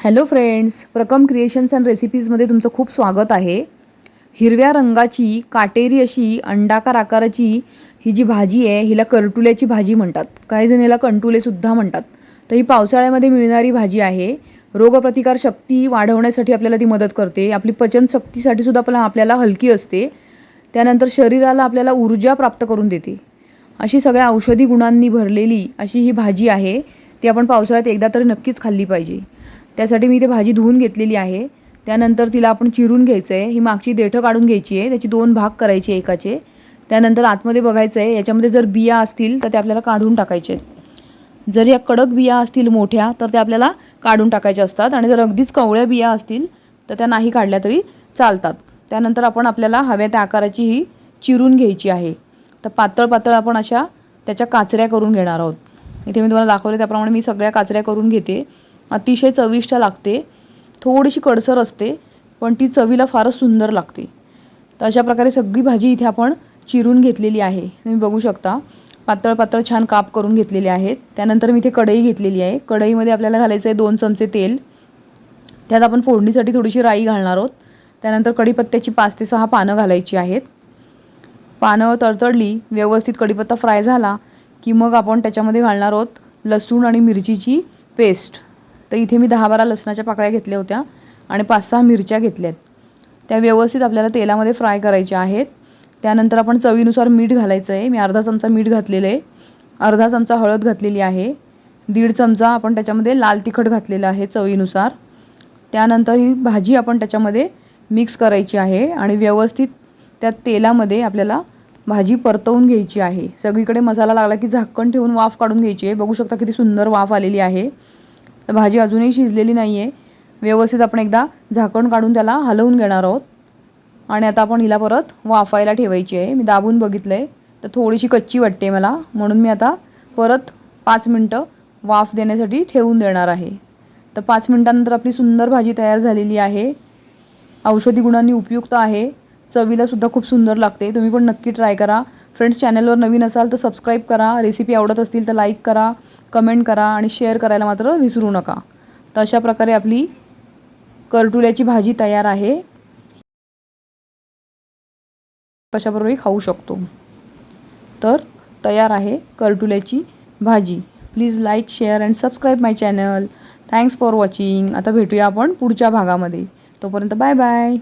Hello friends Prakam creations and रेसिपीजमध्ये तुमचं खूप स्वागत आहे. हिरव्या रंगाची काटेरी अशी अंडाकार आकाराची ही जी भाजी आहे हिला करटुल्याची भाजी म्हणतात. काही जण हिला कंटुलेसुद्धा म्हणतात. तर ही पावसाळ्यामध्ये मिळणारी भाजी आहे. रोगप्रतिकार शक्ती वाढवण्यासाठी आपल्याला ती मदत करते. आपली पचनशक्तीसाठी सुद्धा आपल्याला आपल्याला हलकी असते. त्यानंतर शरीराला आपल्याला ऊर्जा प्राप्त करून देते. अशी सगळ्या औषधी गुणांनी भरलेली अशी ही भाजी आहे. ती आपण पावसाळ्यात एकदा तरी नक्कीच खाल्ली पाहिजे. त्यासाठी मी ते भाजी धुवून घेतलेली आहे. त्यानंतर तिला आपण चिरून घ्यायचं आहे ही मागची देठं काढून घ्यायची आहे. त्याची दोन भाग करायचे एकाचे. त्यानंतर आतमध्ये बघायचं आहे याच्यामध्ये जर बिया असतील तर ते आपल्याला काढून टाकायचे. आहेत जर या कडक बिया असतील मोठ्या तर त्या आपल्याला काढून टाकायच्या असतात. आणि जर अगदीच कवळ्या बिया असतील तर त्या नाही काढल्या तरी चालतात. त्यानंतर आपण आपल्याला हव्या त्या आकाराची ही चिरून घ्यायची आहे. तर पातळ पातळ आपण अशा त्याच्या काचऱ्या करून घेणार आहोत. इथे मी तुम्हाला दाखवले त्याप्रमाणे मी सगळ्या काचऱ्या करून घेते. अतिशय चविष्ट लागते. थोडीशी कडसर असते पण ती चवीला फारच सुंदर लागते. तर अशा प्रकारे सगळी भाजी इथे आपण चिरून घेतलेली आहे. तुम्ही बघू शकता. पातळ पातळ छान काप करून घेतलेले आहेत. त्यानंतर मी इथे कढई घेतलेली आहे. कढईमध्ये आपल्याला घालायचं आहे दोन चमचे तेल. त्यात आपण फोडणीसाठी थोडीशी राई घालणार आहोत. त्यानंतर कढीपत्त्याची पाच ते सहा पानं घालायची आहेत. पानं तडतडली व्यवस्थित कढीपत्ता फ्राय झाला की मग आपण त्याच्यामध्ये घालणार आहोत लसूण आणि मिरचीची पेस्ट. तर इथे मी दहा बारा लसणाच्या पाकळ्या घेतल्या होत्या आणि पाच सहा मिरच्या घेतल्यात. त्या व्यवस्थित आपल्याला तेलामध्ये फ्राय करायच्या आहेत. त्यानंतर आपण चवीनुसार मीठ घालायचं आहे. मी अर्धा चमचा मीठ घातलेलं आहे. अर्धा चमचा हळद घातलेली आहे. दीड चमचा आपण त्याच्यामध्ये लाल तिखट घातलेलं आहे चवीनुसार. त्यानंतर ही भाजी आपण त्याच्यामध्ये मिक्स करायची आहे आणि व्यवस्थित त्या तेलामध्ये आपल्याला भाजी परतवून घ्यायची आहे. सगळीकडे मसाला लागला की झाकण ठेवून वाफ काढून घ्यायची आहे. बघू शकता किती सुंदर वाफ आलेली आहे. तर भाजी अजूनही शिजलेली नाही आहे व्यवस्थित आपण एकदा झाकण काढून त्याला हलवून घेणार आहोत. आणि आता आपण हिला परत वाफायला ठेवायची आहे. मी दाबून बघितलं आहे तर थोडीशी कच्ची वाटते मला. म्हणून मी आता परत पाच मिनटं वाफ देण्यासाठी ठेवून देणार आहे. तर पाच मिनटानंतर आपली सुंदर भाजी तयार झालेली आहे. औषधी गुणांनी उपयुक्त आहे. चवीलासुद्धा खूप सुंदर लागते. तुम्ही पण नक्की ट्राय करा. फ्रेंड्स चॅनलवर नवीन असाल तर सबस्क्राईब करा. रेसिपी आवडत असतील तर लाईक करा. कमेंट करा आणि शेअर करायला मात्र विसरू नका. तर अशा प्रकारे आपली करटुल्याची भाजी तयार आहे. कशाबरोबरही खाऊ शकतो. तर तयार आहे करटुल्याची भाजी. Please like share and subscribe my channel thanks for watching आता भेटूया आपण पुढच्या भागामध्ये. तोपर्यंत बाय बाय